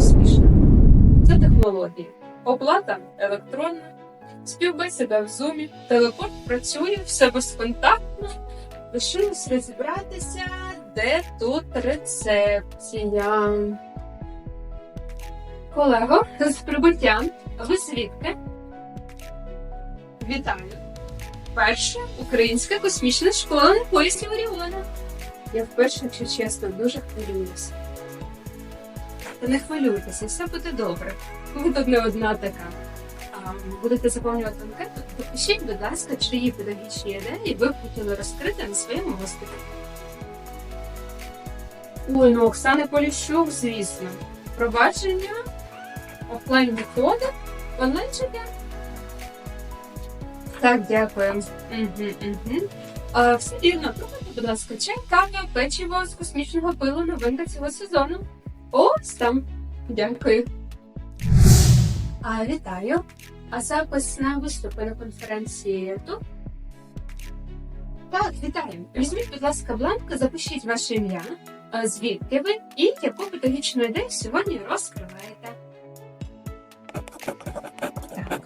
успішна. Це технології. Оплата електронна, співбесіда в зумі, телепорт працює, все безконтактно. Лишилось розібратися, де тут рецепція. Колего, з прибуттям. Ви звідки? Вітаю. Перша українська космічна школа на поясі Оріона. Я вперше, якщо чесно, дуже хвилююся. Та не хвилюйтеся, все буде добре. Ви тут не одна така. Будете заповнювати анкету, пишіть, будь ласка, чиї педагогічні ідеї ви б хотіли розкрити на своєму госпіталі. Ой, ну Оксани Поліщук, звісно. Провадження, офлайн методи, онлайн. Так, дякую. Угу, угу. А, все вірно, пробуйте, будь ласка, чай, кава, печиво з космічного пилу новинка цього сезону. Ось там. Дякую. А, вітаю. А запис на виступи на конференції тут? Так, вітаю. Візьміть, будь ласка, бланк, запишіть ваше ім'я, звідки ви і яку педагогічну ідею сьогодні розкриваєте. Так.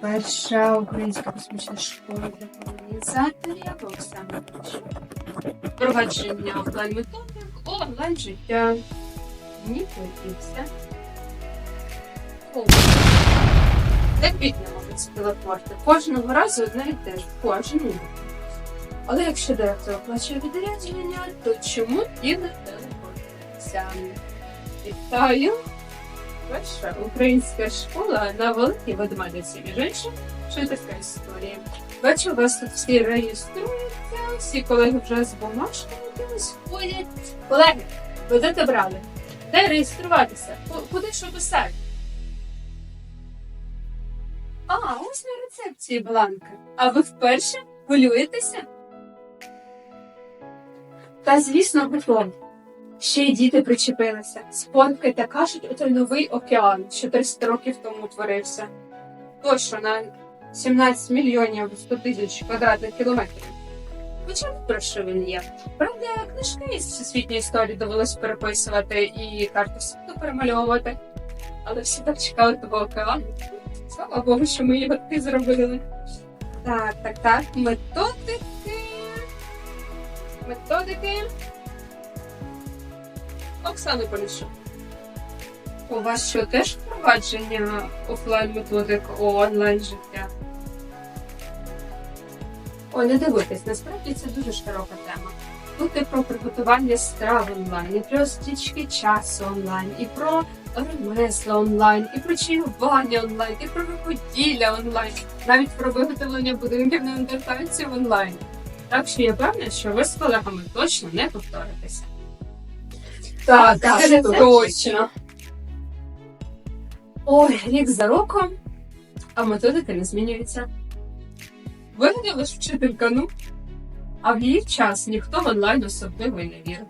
Перша українська космічна школа для колонізаторів Поліщук. Провадження офлайн методик, онлайн життя. Все. О, ці телепорти. Кожного разу одне і те. Кожен. Але якщо директор оплачує відрядження, то чому і не телепортується? Вітаю! Перша українська школа на великій ведмедиці між іншим. Що така історія? Бачу, вас тут всі реєструються, всі колеги вже з бумажками якимось ходять. Колеги, ви де брали? Де реєструватися? Ку- Куди що писати? А, ось на рецепції бланка. А ви вперше хвилюєтеся? Та, звісно, готові. Ще й діти причепилися. Спонки та кажуть, отой новий океан, що 300 років тому творився. Точно на 17 мільйонів 100 тисяч квадратних кілометрів. Хоча про що він є. Правда, книжки із всесвітньої історії довелось переписувати і карту світу перемальовувати. Але всі так чекали того океану. Слава Богу, що ми його таки зробили. Так, так, так. Методики. Методики. Оксана Поліщук. У вас що теж впровадження офлайн методик у онлайн життя? Ой, не дивуйтесь, насправді це дуже широка тема. Тут і про приготування страв онлайн, і про стрічки часу онлайн, і про ремесла онлайн, і про чаювання онлайн, і про рукоділля онлайн, навіть про виготовлення будинків на неандертальців онлайн. Так що я певна, що ви з колегами точно не повторитеся. Так, так, це точно. точно. Ой, рік за роком, а методики не змінюються. Вигадала ж вчителька, ну. А в її час ніхто в онлайн особливо й не вірив.